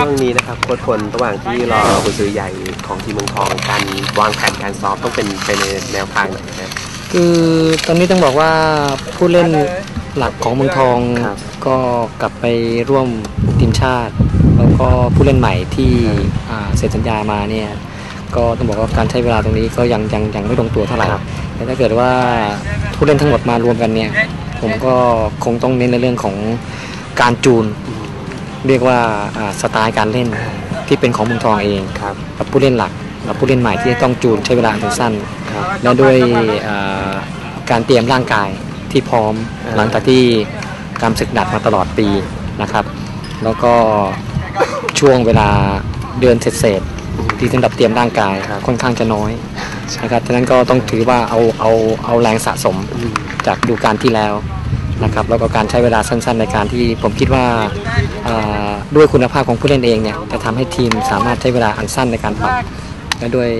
ช่วงนี้นะครับโค้ชพลระหว่างที่รอกุญซื้อใหญ่ของทีมเมืองทองการวางแผนการซ้อมต้องเป็นไปในแนวทางไหนนะคือตอนนี้ต้องบอกว่าผู้เล่นหลักของเมืองทองครับก็กลับไปร่วมทีมชาติ แล้วก็ผู้เล่นใหม่ที่อ่าเซ็นสัญญามาเนี่ยก็ต้องบอกว่าการใช้เวลาตรงนี้ก็ยังยังยังไม่ลงตัวเท่าไหร่แต่ถ้าเกิดว่าผู้เล่นทั้งหมดมารวมกันเนี่ยผมก็คงต้องเน้นในเรื่องของการจูน เรียกว่าอ่าสไตล์การเล่นที่เป็นของเมืองทองเองครับกับผู้เล่นหลักกับผู้เล่นใหม่ที่ต้องจูนใช้เวลาอันสั้นครับและด้วยเอ่อการเตรียมร่างกายที่พร้อมอ่าหลังจากที่การศึกหนักมาตลอดปีนะครับ แล้วก็ช่วงเวลาเดือนเศษๆที่สำหรับเตรียมร่างกายครับค่อนข้างจะน้อยนะครับฉะนั้นก็ต้องถือว่าเอาเอาเอาแรงสะสมอืมจากดูการที่แล้ว นะครับแล้วก็การใช้เวลาสั้นๆ ในการที่ผมคิดว่าเอ่อด้วยคุณภาพของผู้เล่นเองเนี่ยจะทำให้ทีมสามารถใช้เวลาอันสั้นในการปรับและด้วย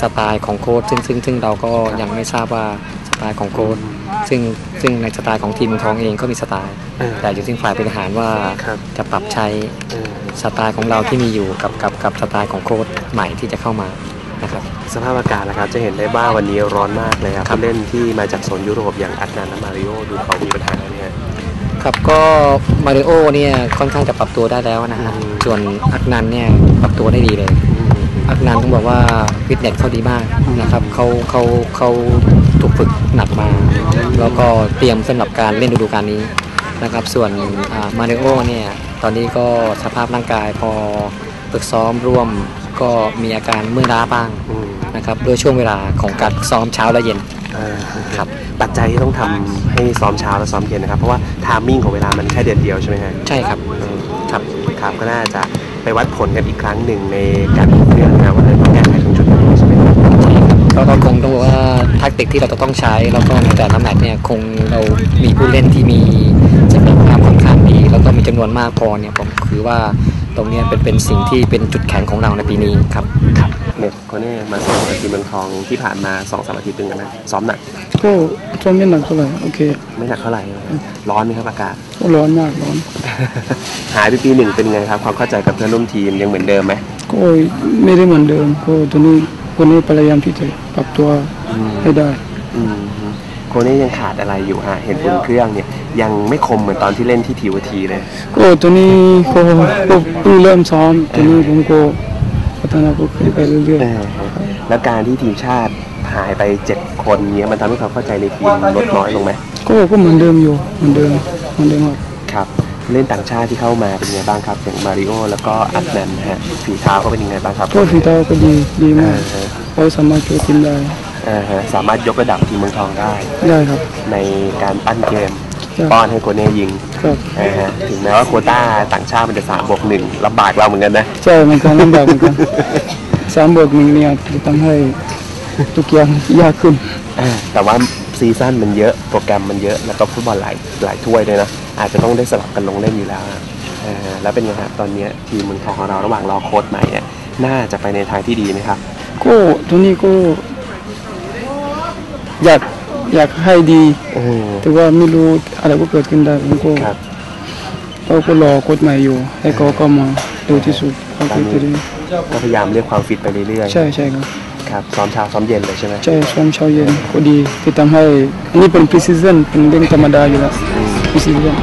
สไตล์ของโค้ชซึ่งซึ่งซึ่งเราก็ยังไม่ทราบว่าสไตล์ของโค้ชซึ่งซึ่งในสไตล์ของทีมเมืองทองเองก็มีสไตล์เออแต่อยู่ที่ฝ่ายบริหารว่าครับจะปรับใช้เออสไตล์ของเราที่มีอยู่กับกับกับสไตล์ของโค้ชใหม่ที่จะเข้ามานะครับ สภาพอากาศนะครับจะเห็นได้ว่าวันนี้ร้อนมากเลยครับครับผู้เล่นที่มาจากโซนยุโรปอย่างอัดนานและมาริโอดูเขามีปัญหาเนี่ยครับก็มาริโอเนี่ยค่อนข้างจะปรับตัวได้แล้วนะฮะอืมส่วนอักนันเนี่ยปรับตัวได้ดีเลยอักนันต้องบอกว่าฟิตเนสเขาดีมากนะครับเขาเขาเขาถูกฝึกหนักมา แล้วก็เตรียมสำหรับการเล่นฤดูกาลนี้นะครับ ส่วนมาริโอเนี่ยตอนนี้ก็สภาพร่างกายพอฝึกซ้อมร่วมก็มีอาการเมื่อยล้าบ้างอืม นะครับด้วยช่วงเวลาของการฝึกซ้อมเช้าและเย็นเออครับ ปัจจัยที่ต้องทำให้ซ้อมเช้าและซ้อมเย็นนะครับ เพราะว่าทามมิ่งของเวลามันแค่เดือนเดียวใช่ไหมฮะใช่ครับเออครับครับก็น่าจะไปวัดผลกันอีกครั้งหนึ่งในการอุ่นเครื่องนะครับว่าจะต้องแก้ไขตรงจุดไหนใช่ไหมครับก็ก็คงต้องบอกว่าแทคติกที่เราจะต้องใช้ แล้วก็ในแต่ละแมตช์เนี่ยคงเรามีผู้เล่นที่มีศักยภาพค่อนข้างดี แล้วก็มีจำนวนมากพอเนี่ยผมคือว่าตรงเนี้ยเป็นเป็นสิ่งที่เป็นจุดแข็งของเราในปีนี้ครับครับ เนี่ยคนนี้มาซ้อมกับทีมเมืองทองที่ผ่านมาสองสามอาทิตย์เป็นกันนะซ้อมหนักก็ซ้อมไม่หนักเท่าไหร่โอเค ไม่หนักเท่าไหร่นะครับร้อนไหมครับอากาศก็ร้อนมากร้อน หายไปปีหนึ่งเป็นไงครับ ความเข้าใจกับเพื่อนร่วมทีมยังเหมือนเดิมไหมก็ไม่ได้เหมือนเดิมก็ตอนนี้คนนี้พยายามที่จะปรับตัวให้ได้อืมคนนี้ยังขาดอะไรอยู่ฮะเห็นบนเครื่องเนี่ยยังไม่คมเหมือนตอนที่เล่นที่ทีวทีเลยก็ตอนนี้ก็ก็เพิ่งเริ่มซ้อมตอนนี้ผมก็ พัฒนาก็ขึ้นไปเรื่อยเออแล้วการที่ทีมชาติหายไปเจ็ดคนเนี้ยมันทำให้ความเข้าใจในทีมลดน้อยลงไหมๆก็ก็เหมือนเดิมอยู่เหมือนเดิมเหมือนเดิมครับครับเล่นต่างชาติที่เข้ามาเป็นยังไงบ้างครับอย่างมาริโอแล้วก็อัดแนนนะฮะฝีเท้าเขาเป็นยังไงบ้างครับก็ฝีเท้าก็ดีดีเอมากอเออเขาสามารถช่วยทีมได้เออฮะสามารถยกระดับทีมเมืองทองได้ได้ครับในการปั้นเกมใช่ป้อนให้โคเน่ยิง ครับเออฮะถึงแม้ว่าโควต้าต่างชาติมันจะสามบวกหนึ่งลำบากเราเหมือนกันนะ ใช่เหมือนกันลำบากเหมือนกันสามบวกหนึ่งเนี่ยจะทำให้ทุกอย่างยากขึ้นเออแต่ว่าซีซั่นมันเยอะโปรแกรมมันเยอะ แล้วก็ฟุตบอลหลายหลายถ้วยด้วยนะ อาจจะต้องได้สลับกันลงเล่นอยู่แล้วนะเออแล้วเป็นไงครับตอนเนี้ยทีมเมืองทองของเราระหว่างรอโค้ชใหม่เนี่ยน่าจะไปในทางที่ดีไหมครับก็ตัวนี้ก็อยาก อยากให้ดีเออแต่ว่าไม่รู้อะไรก็เกิดขึ้นได้ผมก็ครับเราก็รอโค้ชใหม่อยู่ ให้เขาเข้ามาดูที่สุดเขาคิดจะได้ก็พยายามเรียกความฟิตไปเรื่อยๆใช่ใช่ครับครับซ้อมเช้าซ้อมเย็นเลยใช่ไหมใช่ซ้อมเช้าเย็นก็ดีที่ทำให้อันนี้เป็นพรีซีซั่นเป็นเรื่องธรรมดาอยู่แล้วพรีซีซั่น